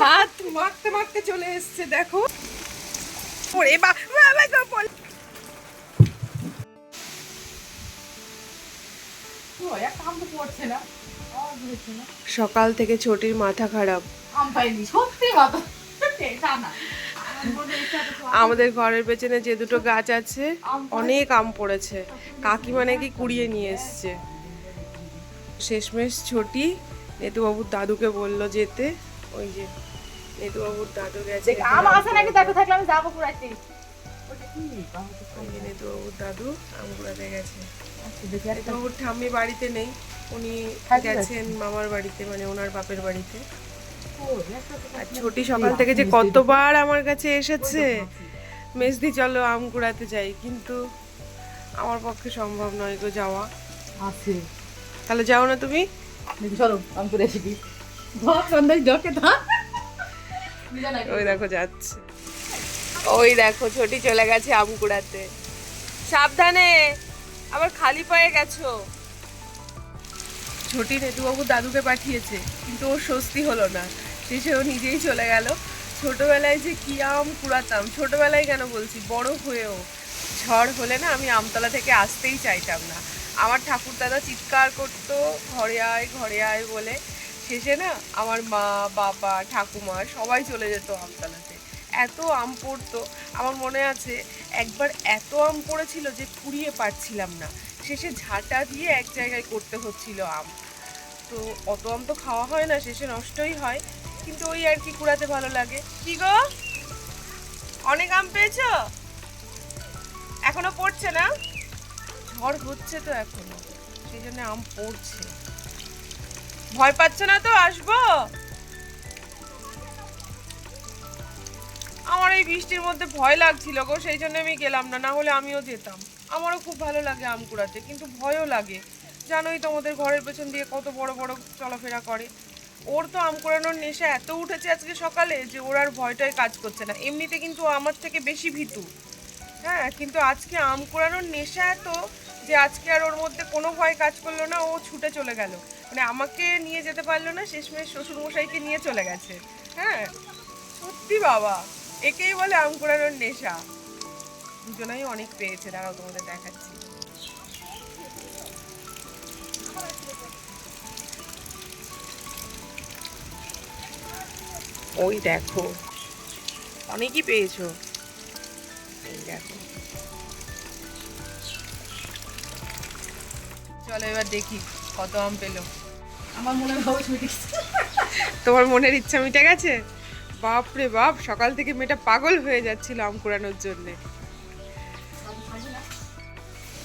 হাত মারতে মারতে চলে এসছে দেখো। ওরে বাবা। সকাল থেকে ছোটির মাথা খারাপ। মনে আমাদের ঘরের পেছনে যে দুটো গাছ আছে অনেক আম পড়েছে। কাকিমা নাকি কুড়িয়ে নিয়ে এসছে। শেষমেশ ছোটি নেতুবাবুর দাদুকে বলল যেতে ওই যে নেতুবাবুর দাদু গেছে। আম আছে নাকি? দেখো থাকলে আমি যাব দাদু আম কুড়াতে গেছে। আচ্ছা, দেখি নেতুবাবুর ঠাম্মি বাড়িতে নেই। উনি গেছেন মামার বাড়িতে মানে ওনার বাপের বাড়িতে। ও, আর ছোটি সকাল থেকে যে কতবার আমার কাছে এসেছে। মেজদি চলো আম কুড়াতে যাই। কিন্তু আমার পক্ষে সম্ভব নয় গো যাওয়া। আছে। তাহলে যাও না তুমি? চলো, আম করে আসি। কি। ধর, সন্ধ্যায় ডকে ধর। ওই দেখো যাচ্ছে। ওই দেখো ছোটি চলে গেছে আম কুড়াতে। সাবধানে আবার খালি পায়ে গেছো। ছোটি নেতুবাবু দাদুকে পাঠিয়েছে কিন্তু ওর স্বস্তি হলো না। শেষে ও নিজেই চলে গেল। ছোটবেলায় যে কি আম কুড়াতাম ছোটবেলায় কেন বলছি বড় হয়েও। ঝড় হলে না আমি আমতলা থেকে আসতেই চাইতাম না। আমার ঠাকুর দাদা চিৎকার করতো ঘরে আয় ঘরে আয় বলে। শেষে না আমার মা, বাবা, ঠাকুমা সবাই চলে যেত আমতলাতে। এত আম পড়তো। আমার মনে আছে একবার এত আম পড়েছিল যে কুড়িয়ে পারছিলাম না। শেষে ঝাঁটা দিয়ে এক জায়গায় করতে হচ্ছিল আম। তো অত আম তো খাওয়া হয় না, শেষে নষ্টই হয়। কিন্তু ওই আর কি কুড়াতে ভালো লাগে। কি গো? অনেক আম পেয়েছ? এখনও পড়ছে না? ঝড় হচ্ছে তো এখনও। সেই জন্য আম পড়ছে। ভয় পাচ্ছ না তো? আসব? আমার এই বৃষ্টির মধ্যে ভয় লাগছিল গো, সেই জন্য আমি গেলাম না না হলে আমিও যেতাম। আমারও খুব ভালো লাগে আম কুড়াতে, কিন্তু ভয়ও লাগে। জানোই তো আমাদের ঘরের পেছন দিয়ে কত বড় বড় চলাফেরা করে। ওর তো আম কুড়ানোর নেশা এত উঠেছে আজকে সকালে যে ওর আর ভয়টাই কাজ করছে না। এমনিতে কিন্তু আমার থেকে বেশি ভীতু। হ্যাঁ কিন্তু আজকে আম কুড়ানোর নেশা এত যে আজকে আর ওর মধ্যে কোনো ভয় কাজ করল না, ও ছুটে চলে গেল। মানে আমাকে নিয়ে যেতে পারল না, শেষমেশ শ্বশুরমশাইকে নিয়ে চলে গেছে। হ্যাঁ সত্যি বাবা। একেই বলে আম কুড়ানোর নেশা। দুজনেই অনেক পেয়েছে, দাঁড়াও তোমাদের দেখাচ্ছি। ওই দেখো, অনেকই পেয়েছ। এই দেখো। চলো এবার দেখি কত আম পেল। আমার তোমার মনের ইচ্ছা মিটে গেছে? বাপ রে বাপ, সকাল থেকে মেয়েটা পাগল হয়ে যাচ্ছিল আম কুড়ানোর জন্যে।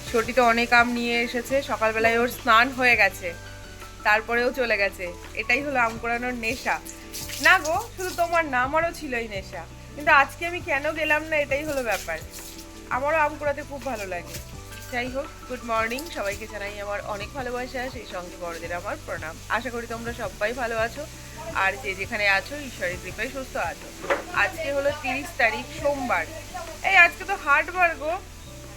ছোটি তো অনেক আম নিয়ে এসেছে, সকালবেলায় ওর স্নান হয়ে গেছে, তারপরেও চলে গেছে। এটাই হলো আম কুড়ানোর নেশা। না গো, শুধু তোমার না আমারও ছিল এই নেশা। কিন্তু আজকে আমি কেন গেলাম না, এটাই হলো ব্যাপার। আমারও আম কুড়াতে খুব ভালো লাগে। যাই হোক গুড মর্নিং সবাইকে জানাই আমার অনেক ভালোবাসা, সেই সঙ্গে বড়দের আমার প্রণাম। আশা করি তোমরা সবাই ভালো আছো। আর যে যেখানে আছো, ঈশ্বরের কৃপায় সুস্থ আছো। আজকে হলো তিরিশ তারিখ, সোমবার। এই আজকে তো হাটবার গো।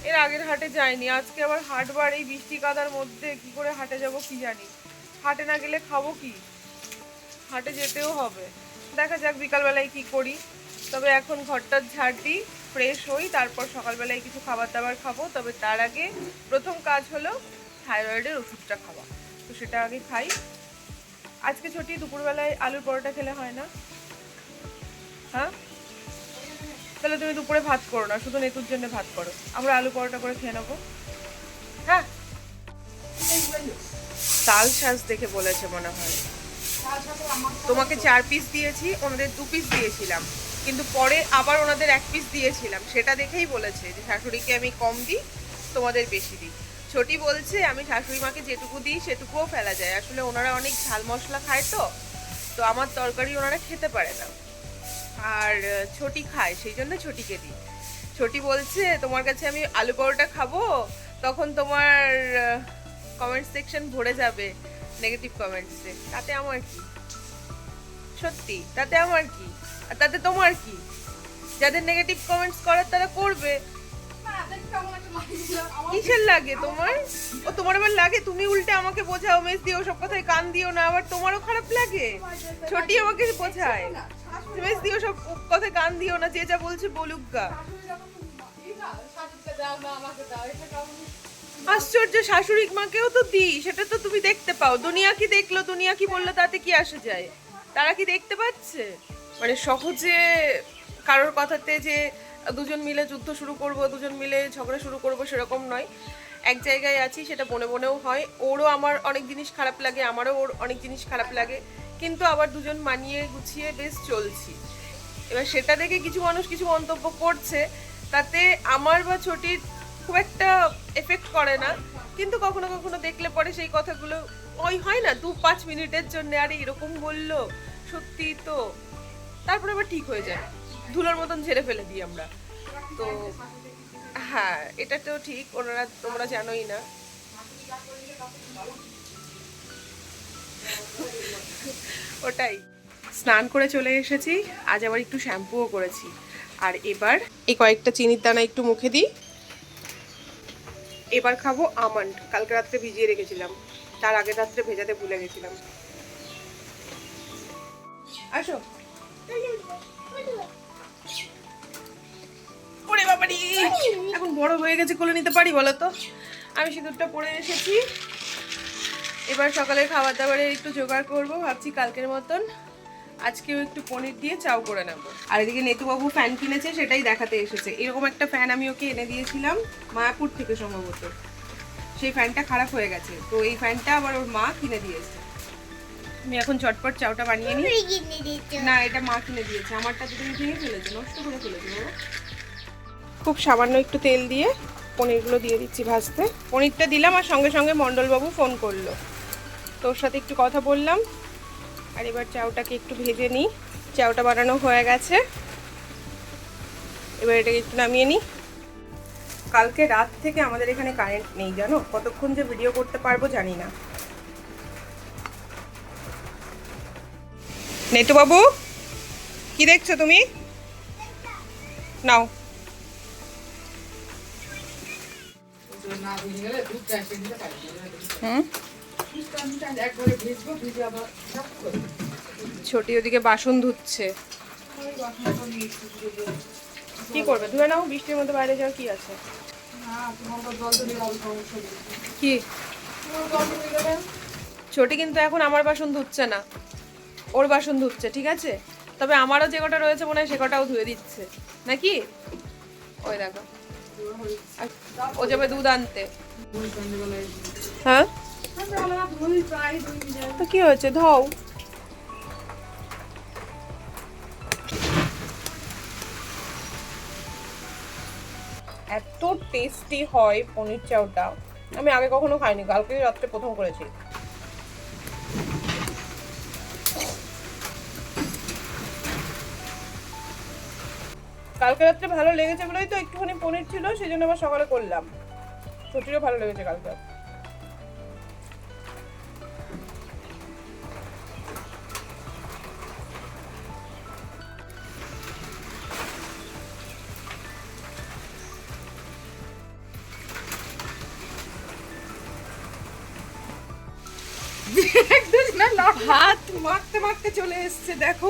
এর আগের হাটে যাইনি। আজকে আবার হাটবার, এই বৃষ্টি কাদার মধ্যে কি করে হাটে যাব কি জানি। হাটে না গেলে খাব কি? হাটে যেতেও হবে। দেখা যাক বিকালবেলায় কি করি। তবে এখন ঘরটার ঝাড় দিই ফ্রেশ হই, তারপর সকালবেলায় কিছু খাবার দাবার খাব। তবে তার আগে প্রথম কাজ হলো থাইরয়েডের ওষুধটা খাওয়া। তো সেটা আগে খাই। আজকে ছুটি, দুপুরবেলায় আলুর পরোটা খেলে হয় না। হ্যাঁ? তাহলে তুমি দুপুরে ভাত করো না, শুধু নেতুর জন্য ভাত করো। আমরা আলু পরোটা করে খেয়ে নেব। হ্যাঁ? তাল শাঁস দেখে বলেছে মনে হয়। তোমাকে চার পিস দিয়েছি, ওনাদের দু পিস দিয়েছিলাম। কিন্তু পরে আবার ওনাদের এক পিস দিয়েছিলাম। সেটা দেখেই বলেছে যে, শাশুড়িকে আমি কম দিই, তোমাদের বেশি দিই। ছোটি বলছে, আমি শাশুড়ি মাকে যেটুকু দিই, সেটুকুও ফেলা যায়। আসলে ওনারা অনেক ঝাল মশলা খায় তো তো আমার তরকারি ওনারা খেতে পারে না। আর ছোটি খায়, সেই জন্য ছোটিকে দিই। ছোটি বলছে, তোমার কাছে আমি আলু পরোটা খাব, তখন তোমার কমেন্ট সেকশন ভরে যাবে নেগেটিভ কমেন্টসে তাতে আমার কি? সত্যি, তাতে আমার কি? আর তাতে তোমার কি? যাদের নেগেটিভ কমেন্টস করার তারা করবে। কিসের লাগে তোমার? ও তোমার আবার লাগে? তুমি উল্টে আমাকে বোঝাও, মেস দিও সব কথায় কান দিও না, আবার তোমারও খারাপ লাগে? ছোটি আমাকে বোঝায়। বেশ দিও সব কথায় কান দিও না, যে যা বলছে বলুক গা। আশ্চর্য শাশুড়ি মাকেও তো দিই, সেটা তো তুমি দেখতে পাও। দুনিয়া কি দেখল, দুনিয়া কি বলল, তাতে কি আসে যায়? তারা কি দেখতে পাচ্ছে? মানে সহজে কারোর কথাতে যে দুজন মিলে যুদ্ধ শুরু করব, দুজন মিলে ঝগড়া শুরু করব সেরকম নয়। এক জায়গায় আছি, সেটা বনে বনেও হয়। ওরও আমার অনেক জিনিস খারাপ লাগে, আমারও ওর অনেক জিনিস খারাপ লাগে। কিন্তু আবার দুজন মানিয়ে গুছিয়ে বেশ চলছি। এবার সেটা দেখে কিছু মানুষ কিছু মন্তব্য করছে, তাতে আমার বা ছোটির খুব একটা এফেক্ট করে না। কিন্তু কখনো কখনো দেখলে পরে সেই কথাগুলো, ওই হয় না দু পাঁচ মিনিটের জন্য আরে এরকম বলল? সত্যি তো। তারপরে আবার ঠিক হয়ে যায়। ধুলোর মতন ঝেড়ে ফেলে দিই আমরা। তো হ্যাঁ এটা তো ঠিক, ওনারা, তোমরা জানোই না। ওটাই। স্নান করে চলে এসেছি, আজ আবার একটু শ্যাম্পুও করেছি। আর এবার এই কয়েকটা চিনির দানা একটু মুখে দিই। এবার খাব আমন্ড। কালকে রাত্রে ভিজিয়ে রেখেছিলাম। তার আগের রাত্রে ভেজাতে ভুলে গেছিলাম। আসো। ওরে বাবারি, এখন বড় হয়ে গেছে কোলে নিতে পারি বলো তো? আমি সিঁদুরটা পরে এসেছি। এবার সকালের খাবার দাবারের একটু জোগাড় করব, ভাবছি কালকের মতন আজকেও একটু পনির দিয়ে চাও করে নেব। আর এদিকে নেতুবাবু ফ্যান কিনেছে, সেটাই দেখাতে এসেছে। এরকম একটা ফ্যান আমি ওকে এনে দিয়েছিলাম মায়াপুর থেকে সম্ভবত। সেই ফ্যানটা খারাপ হয়ে গেছে। তো এই ফ্যানটা আবার ওর মা কিনে দিয়েছে। আমি এখন চটপট চাউটা বানিয়ে নিই। না এটা মা কিনে দিয়েছে। আমারটা তো তুমি ভেঙে ফেলেছো নষ্ট করে ফেলেছো খুব সামান্য একটু তেল দিয়ে পনিরগুলো দিয়ে দিচ্ছি ভাজতে। পনিরটা দিলাম আর সঙ্গে সঙ্গে মণ্ডলবাবু ফোন করল। তোর সাথে একটু কথা বললাম। আর এবার চাউটাকে একটু ভেজে নিই। চাউটা বানানো হয়ে গেছে। এবার এটাকে একটু নামিয়ে নিই। কালকে রাত থেকে আমাদের এখানে কারেন্ট নেই জানো? কতক্ষণ যে ভিডিও করতে পারব জানি না। নেতু বাবু, কি দেখছ তুমি? নাও। ছোটি ওদিকে বাসন ধুচ্ছে। কি করবে? ধুয়ে নাও, বৃষ্টির মধ্যে বাইরে যাওয়ার কি আছে? কি? ছোটি কিন্তু এখন আমার বাসন ধুচ্ছে না। ওর বাসন ধুচ্ছে, ঠিক আছে? তবে আমারও যে কটা রয়েছে মনে হয় সে কটাও ধুয়ে দিচ্ছে। নাকি? ওই দেখো। ও যাবে দুধ আনতে। হ্যাঁ? কি হয়েছে? ধও। এত টেস্টি হয় পনির চাউটা। আমি আগে কখনো খাইনি কালকে রাত্রে প্রথম করেছি। কালকে রাত্রে ভালো লেগেছে বলেই তো একটুখানি পনির ছিল সেই জন্য আবার সকালে করলাম। ছুটিরও ভালো লেগেছে কালকে। হাত মারতে মারতে চলে এসছে দেখো।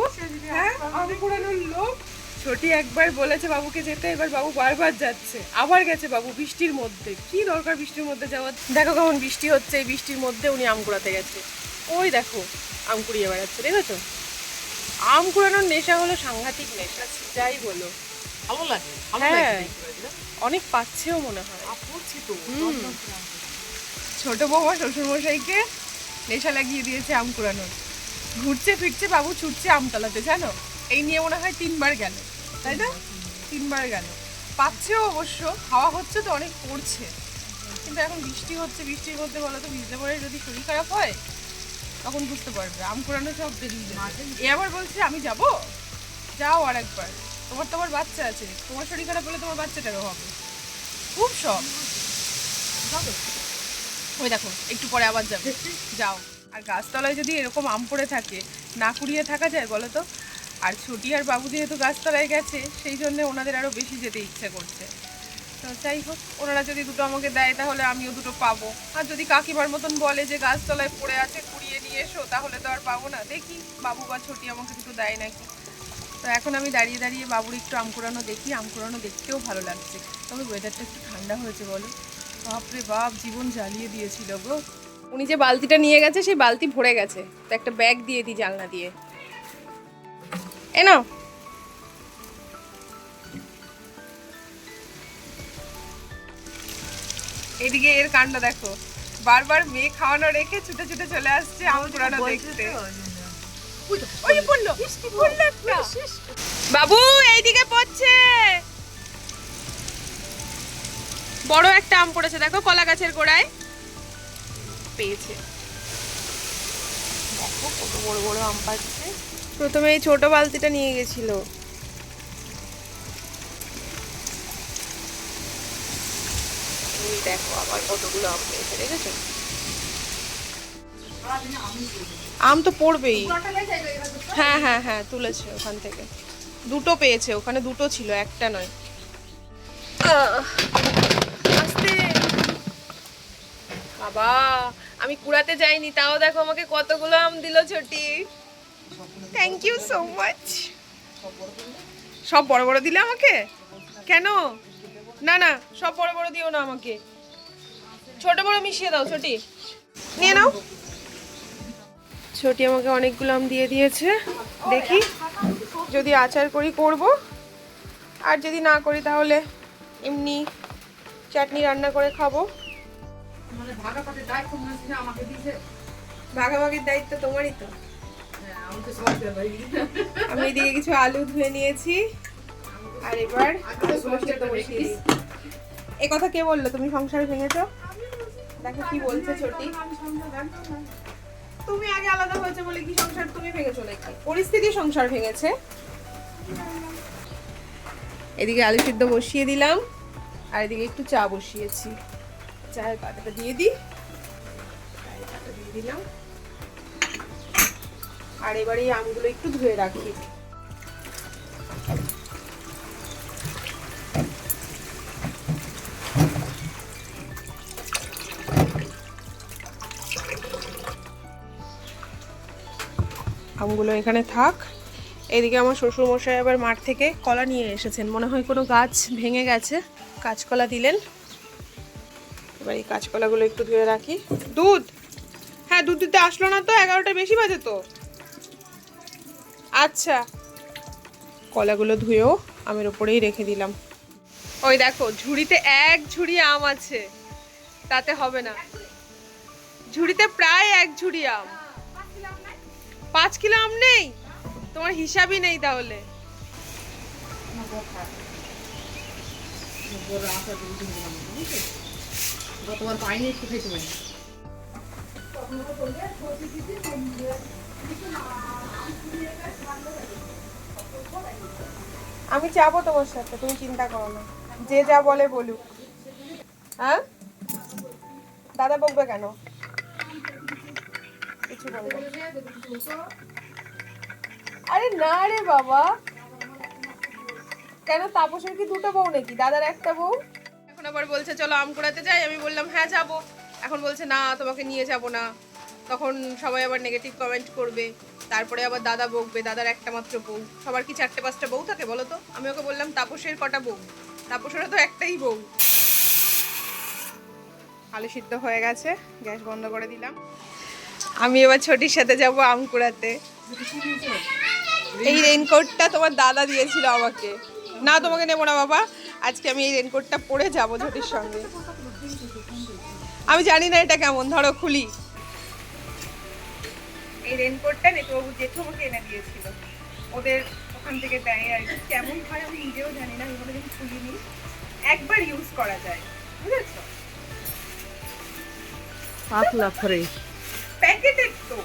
হ্যাঁ আমি পুরানোর লোক। ছোটি একবার বলেছে বাবুকে যেতে এবার বাবু বারবার যাচ্ছে। আবার গেছে বাবু বৃষ্টির মধ্যে। কি দরকার বৃষ্টির মধ্যে যাওয়ার? দেখো কেমন বৃষ্টি হচ্ছে এই বৃষ্টির মধ্যে উনি আম কুড়াতে গেছে। ওই দেখো আম কুড়িয়ে বেড়াচ্ছে দেখেছ? আম কুড়ানোর নেশা হলো সাংঘাতিক নেশা যাই বলো। ভালো লাগে হ্যাঁ। অনেক পাচ্ছেও মনে হয়। ছোট বৌমা শ্বশুরমশাইকে নেশা লাগিয়ে দিয়েছে আম কুড়ানোর। ঘুরছে ফিরছে বাবু ছুটছে আমতলাতে জানো? এই নিয়ে মনে হয় তিনবার গেল, তাই না? তিনবার গেল। পাচ্ছেও অবশ্য, হাওয়া হচ্ছে তো, অনেক পড়ছে। কিন্তু এখন বৃষ্টি হচ্ছে বৃষ্টির মধ্যে বলো তো ভিজতে পরে যদি শরীর খারাপ হয়, তখন বুঝতে পারবে। আম কুড়ানো সব বেরিয়ে যাবে এ আবার বলছে, আমি যাব? যাও আর একবার। তোমার তো আমার বাচ্চা আছে। তোমার শরীর খারাপ হলে তোমার বাচ্চাটারও হবে। খুব শখ। ওই দেখো, একটু পরে আবার যাবে। যাও। আর গাছতলায় যদি এরকম আম পড়ে থাকে, না কুড়িয়ে থাকা যায় বলো তো? আর ছুটি আর বাবু যেহেতু গাছতলায় গেছে, সেই জন্য ওনাদের আরও বেশি যেতে ইচ্ছে করছে। তো যাই হোক, ওনারা যদি দুটো আমাকে দেয়, তাহলে আমিও দুটো পাবো। আর যদি কাকিমার মতন বলে যে গাছতলায় পড়ে আছে কুড়িয়ে নিয়ে এসো, তাহলে তো আর পাবো না। দেখি, বাবু বা ছুটি আমাকে দুটো দেয় নাকি। তো এখন আমি দাঁড়িয়ে দাঁড়িয়ে বাবুর একটু আম কুড়ানো দেখি। আম কুড়ানো দেখতেও ভালো লাগছে। তবে ওয়েদারটা একটু ঠান্ডা হয়েছে, বলো। বাপরে বাপ, জীবন জ্বালিয়ে দিয়েছিল গো। উনি যে বালতিটা নিয়ে গেছে, সেই বালতি ভরে গেছে। তো একটা ব্যাগ দিয়ে দিই জানলা দিয়ে। এ নাও। এদিকে এর কাণ্ড দেখো। বারবার মেয়ে খাওয়ানো রেখে ছুটে ছুটে চলে আসছে আম কুড়ানো দেখতে। বাবু এইদিকে পড়ছে। বড় একটা আম পড়েছে দেখো কলা গাছের গোড়ায়। পেয়েছে। দেখো কত বড় বড় আম পাচ্ছে। প্রথমে এই ছোট বালতিটা নিয়ে গেছিল। দেখো আবার কতগুলো আম পেয়েছে দেখেছ? আম তো পড়বেই। হ্যাঁ হ্যাঁ হ্যাঁ তুলেছে ওখান থেকে। দুটো পেয়েছে ওখানে দুটো ছিল একটা নয় আহ, আস্তে বাবা আমি কুড়াতে যাইনি তাও দেখো আমাকে কতগুলো আম দিল ছোটি। থ্যাংক ইউ সো মাচ সব বড় বড় দিলে আমাকে? কেন? না না সব বড় বড় দিও না আমাকে। ছোট বড় মিশিয়ে দাও ছোটি। নিয়ে নাও। ছোটি আমাকে অনেকগুলো আম দিয়ে দিয়েছে। দেখি যদি আচার করি করব। আর যদি না করি তাহলে এমনি চাটনি রান্না করে খাব। মানে ভাগাভাগি দায়িত্ব মনে হচ্ছে আমাকে দিয়েছে? ভাগাভাগির দায়িত্ব তোমারই তো। হ্যাঁ, আমি এদিকে কিছু আলু ধুয়ে নিয়েছি। আর এবার বসিয়ে এ কথা কে বলল? তুমি সংসার ভেঙেছো? দেখো কি বলছে ছোটি। তুমি আগে আলাদা হয়েছে বলে কি সংসার তুমি ভেঙেছো নাকি? পরিস্থিতি সংসার ভেঙেছে। এদিকে আলু সিদ্ধ বসিয়ে দিলাম। আর এদিকে একটু চা বসিয়েছি। চায়ের পাতাটা দিয়ে দিই। চায়ের পাতা দিয়ে দিলাম। আর এবার এই আমগুলো একটু ধুয়ে রাখি। আমগুলো এখানে থাক। এদিকে আমার শ্বশুর মশাই আবার মাঠ থেকে কলা নিয়ে এসেছেন। মনে হয় কোনো গাছ ভেঙে গেছে। কাঁচকলা দিলেন। এবার এই কাঁচকলাগুলো একটু ধুয়ে রাখি দুধ হ্যাঁ দুধ দিতে আসলো না তো এগারোটা বেশি বাজে তো আচ্ছা কলাগুলো ধুয়েও আমের ওপরেই রেখে দিলাম ওই দেখো ঝুড়িতে এক ঝুড়ি আম আছে তাতে হবে না ঝুড়িতে প্রায় এক ঝুড়ি আম পাঁচ কিলো আম নেই তোমার হিসাবই নেই তাহলে আমি যাব তোমার সাথে, তুমি চিন্তা করো না। যে যা বলে বলুক। হ্যাঁ? দাদা বকবে কেন? কিছু বলবে আরে না রে বাবা। কেন, তাপসের কি দুটো বউ নাকি? দাদার একটা বউ? এখন আবার বলছে, চলো আম কুড়াতে যাই। আমি বললাম হ্যাঁ যাব। এখন বলছে, না, তোমাকে নিয়ে যাব না। তখন সবাই আবার নেগেটিভ কমেন্ট করবে। তারপরে আবার দাদা বকবে, দাদার একটা মাত্র বউ। সবার কি চারটে, পাঁচটা বউ থাকে বলো তো? আমি ওকে বললাম, তাপসের কটা বউ? তাপসেরও তো একটাই বউ। আলু সিদ্ধ হয়ে গেছে, গ্যাস বন্ধ করে দিলাম। আমি এবার ছোটির সাথে যাব আম কুড়াতে। এই রেইনকোটটা তোমার দাদা দিয়েছিল আমাকে। না, তোমাকে নেব না, বাবা। আজকে আমি এই রেইনকোটটা পরে যাব ছোটির সঙ্গে। আমি জানি না এটা কেমন ধরো খুলি। এই রেইনকোটটা নেটবাবু জেঠু আমাকে এনে দিয়েছিল। ওদের ওখান থেকে দেয় আর কি। কেমন হয় আমি নিজেও জানি না আমি কোনোদিন খুলিনি। একবার ইউজ করা যায় বুঝেছ? পাতলা ফ্রেশ প্যাকেটের তো।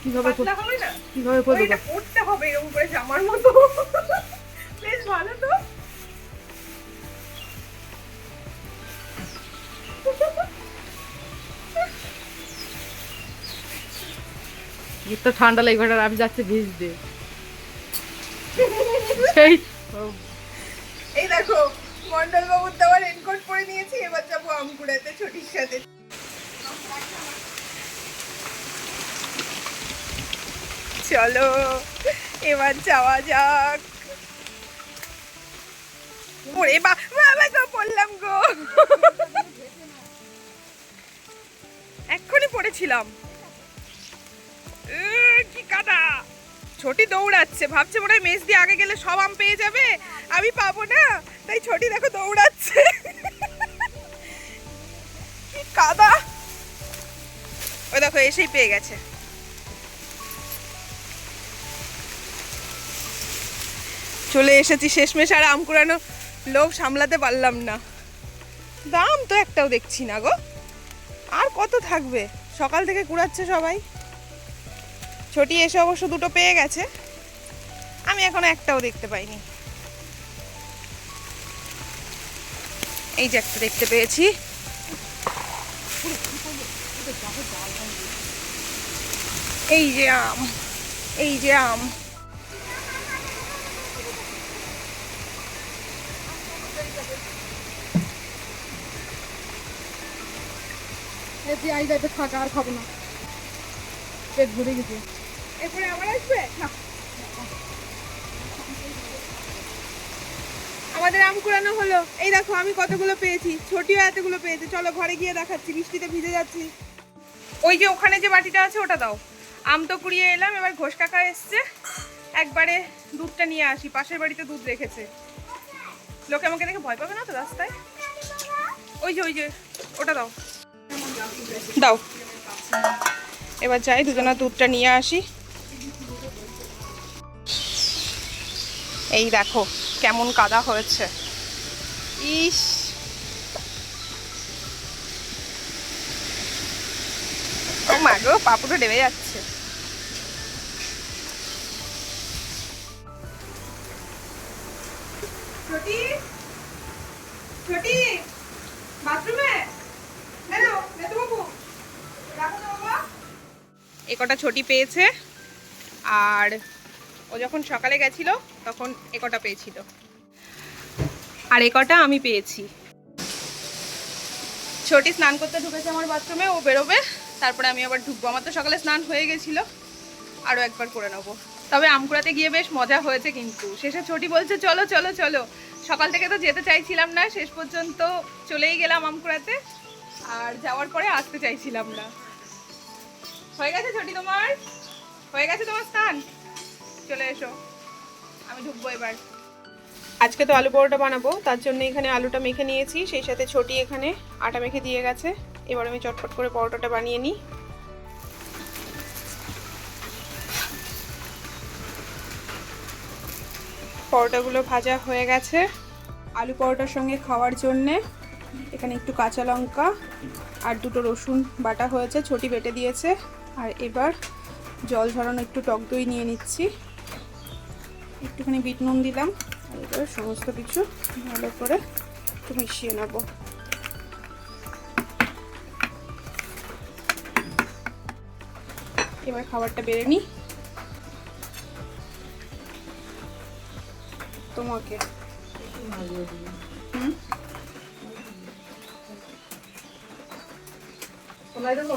কীভাবে পাতলা হবে না? কীভাবে পড়তে হবে এরকম করে জামার মতো। বেশ ভালো তো। ঠান্ডা লাগবে আর আমি যাচ্ছি ভিজতে সেই এই দেখো মন্ডল বাবুর দেওয়া রেনকোট পরে নিয়েছি, এবার যাব ছোটির সাথে। চলো, এবার যাওয়া যাক। ওরে বা পড়লাম গো। এক্ষুনি পড়েছিলাম। কি কাদা। ছোটি দৌড়াচ্ছে, ভাবছে মনে হয় মেজ দিয়ে আগে গেলে সব আম পেয়ে যাবে। আমি পাবো না, তাই ছোটি দেখো দৌড়াচ্ছে। কি কাদা। ওই দেখো, এসেই পেয়ে গেছে। চলে এসেছি শেষমেশ, আর আম কুড়ানো লোভ সামলাতে পারলাম না। দাম তো একটাও দেখছি না গো। কত থাকবে। সকাল থেকে কুড়াচ্ছে সবাই। ছোটি এসে অবশ্য দুটো পেয়ে গেছে। আমি এখন একটাও দেখতে পাইনি। এই যে একটা দেখতে পেয়েছি। এই যে আম। এই যে আম। এতে আই যাইতে থাকা আর খাব না। পেট ভরে গেছে। এরপরে আবার আসবে? না। আমাদের আম কুড়ানো হলো। এই দেখো, আমি কতগুলো পেয়েছি। ছোটিও এতগুলো পেয়েছে। চলো ঘরে গিয়ে দেখাচ্ছি, বৃষ্টিতে ভিজে যাচ্ছি। ওই যে ওখানে যে বাটিটা আছে, ওটা দাও। আম তো কুড়িয়ে এলাম, এবার ঘোষ কাকা এসছে। একবারে দুধটা নিয়ে আসি। পাশের বাড়িতে দুধ রেখেছে। লোকে আমাকে দেখে ভয় পাবে না তো রাস্তায়? ওই যে ওই যে, ওটা দাও। দাও। এবার যাই, দুজনা দুধটা নিয়ে আসি। এই দেখো, কেমন কাদা হয়েছে। ইস। ও পাপুটা ডেবে যাচ্ছে বাথরুমে হ্যালো নেতবাবু রাখো তো বাবা এ কটা ছটি পেয়েছে। আর ও যখন সকালে গেছিল, তখন একটা কটা পেয়েছিল। আর একটা আমি পেয়েছি। ছোটি স্নান করতে ঢুকেছে আমার বাথরুমে ও বেরোবে, তারপরে আমি আবার ঢুকবো। আমার তো সকালে স্নান হয়ে গেছিল আরও একবার করে নেব। তবে আমকুড়াতে গিয়ে বেশ মজা হয়েছে কিন্তু। শেষে ছোটি বলছে, চলো চলো চলো। সকাল থেকে তো যেতে চাইছিলাম না, শেষ পর্যন্ত চলেই গেলাম আমকুড়াতে। আর যাওয়ার পরে আসতে চাইছিলাম না। হয়ে গেছে ছোটি তোমার? হয়ে গেছে তোমার স্নান? চলে এসো। আমি ঢুকবো এবার। আজকে তো আলু পরোটা বানাবো, তার জন্য এখানে আলুটা মেখে নিয়েছি, সেই সাথে ছোটি এখানে আটা মেখে দিয়ে গেছে। এবার আমি চটপট করে পরোটাটা বানিয়ে নিই। পরোটাগুলো ভাজা হয়ে গেছে আলু পরোটার সঙ্গে খাওয়ার জন্যে। এখানে একটু কাঁচা লঙ্কা আর দুটো রসুন বাটা হয়েছে, ছোটি বেটে দিয়েছে। আর এবার জল ঝরানো একটু টক দই নিয়ে নিচ্ছি। একটুখানি বিট নুন দিলাম আর এবার সমস্ত কিছু ভালো করে একটু মিশিয়ে নেব। এবার খাবারটা বেড়ে নিই। তোমাকে। হুম? তোলাই দেবো?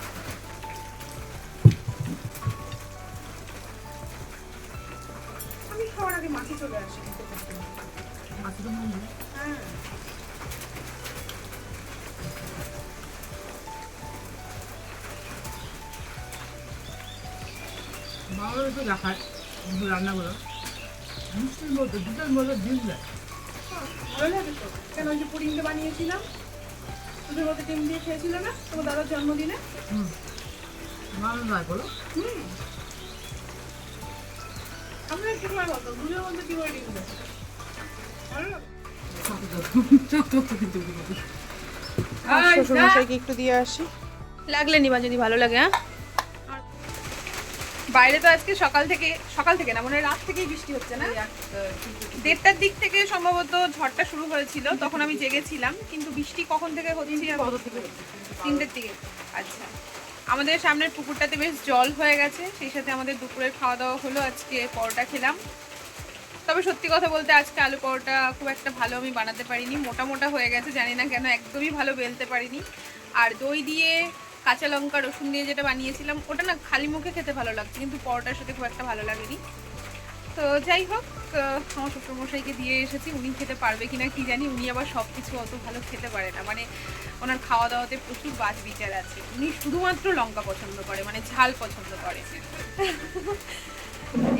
একটু দেখায় কিন্তু রান্না করো। মিষ্টির মধ্যে দুটোর মধ্যে ডিম দেয়। ভালো লাগে তো কেন ওই যে পুডিংটা বানিয়েছিলাম? দুধের মধ্যে ডিম দিয়ে খেয়েছিল না? তোমার দাদার জন্মদিনে? হুম। ভালো নয় বলো হুম। আমরা একটু সময় মতো দুধের মধ্যে কি করে ডিম দেয়? ভালো লাগে? শ্বশুরমশাইকে একটু দিয়ে আসি। লাগলে নিবা যদি ভালো লাগে হ্যাঁ? বাইরে তো আজকে সকাল থেকে সকাল থেকে না মনে হয় রাত থেকেই বৃষ্টি হচ্ছে না? দেড়টার দিক থেকে সম্ভবত ঝড়টা শুরু হয়েছিল তখন আমি জেগেছিলাম কিন্তু বৃষ্টি কখন থেকে হচ্ছে আমি- তিনটের দিকে। আচ্ছা। আমাদের সামনের পুকুরটাতে বেশ জল হয়ে গেছে সেই সাথে আমাদের দুপুরের খাওয়া দাওয়া হলো আজকে পরোটা খেলাম। তবে সত্যি কথা বলতে আজকে আলু পরোটা খুব একটা ভালো আমি বানাতে পারিনি মোটা মোটা হয়ে গেছে জানি না কেন একদমই ভালো বেলতে পারিনি। আর দই দিয়ে কাঁচা লঙ্কা, রসুন দিয়ে যেটা বানিয়েছিলাম, ওটা না খালি মুখে খেতে ভালো লাগছে, কিন্তু পরোটার সাথে খুব একটা ভালো লাগেনি। তো যাই হোক আমার শ্বশুরমশাইকে দিয়ে এসেছি, উনি খেতে পারবে কিনা কি জানি, উনি আবার সব কিছু অত ভালো খেতে পারে না। মানে ওনার খাওয়া দাওয়াতে প্রচুর বাজ বিচার আছে। উনি শুধুমাত্র লঙ্কা পছন্দ করে মানে ঝাল পছন্দ করে।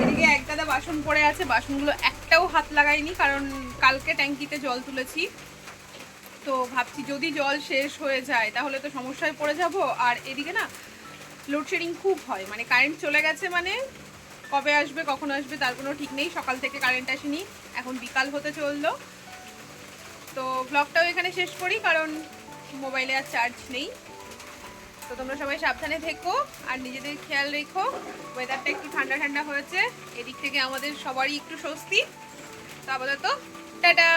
এদিকে এক গাদা বাসন পড়ে আছে, বাসনগুলো একটাও হাত লাগাইনি কারণ কালকে ট্যাঙ্কিতে জল তুলেছি। তো ভাবছি যদি জল শেষ হয়ে যায়, তাহলে তো সমস্যায় পড়ে যাব। আর এদিকে না লোডশেডিং খুব হয়। মানে কারেন্ট চলে গেছে মানে কবে আসবে, কখন আসবে, তার কোনো ঠিক নেই। সকাল থেকে কারেন্ট আসেনি, এখন বিকাল হতে চলল। তো ব্লগটাও এখানে শেষ করি, কারণ মোবাইলে আর চার্জ নেই। তো তোমরা সবাই সাবধানে থেকো, আর নিজেদের খেয়াল রেখো। ওয়েদারটা একটু ঠান্ডা ঠান্ডা হয়েছে। এদিক থেকে আমাদের সবারই একটু স্বস্তি। তো আপাতত, টাটা!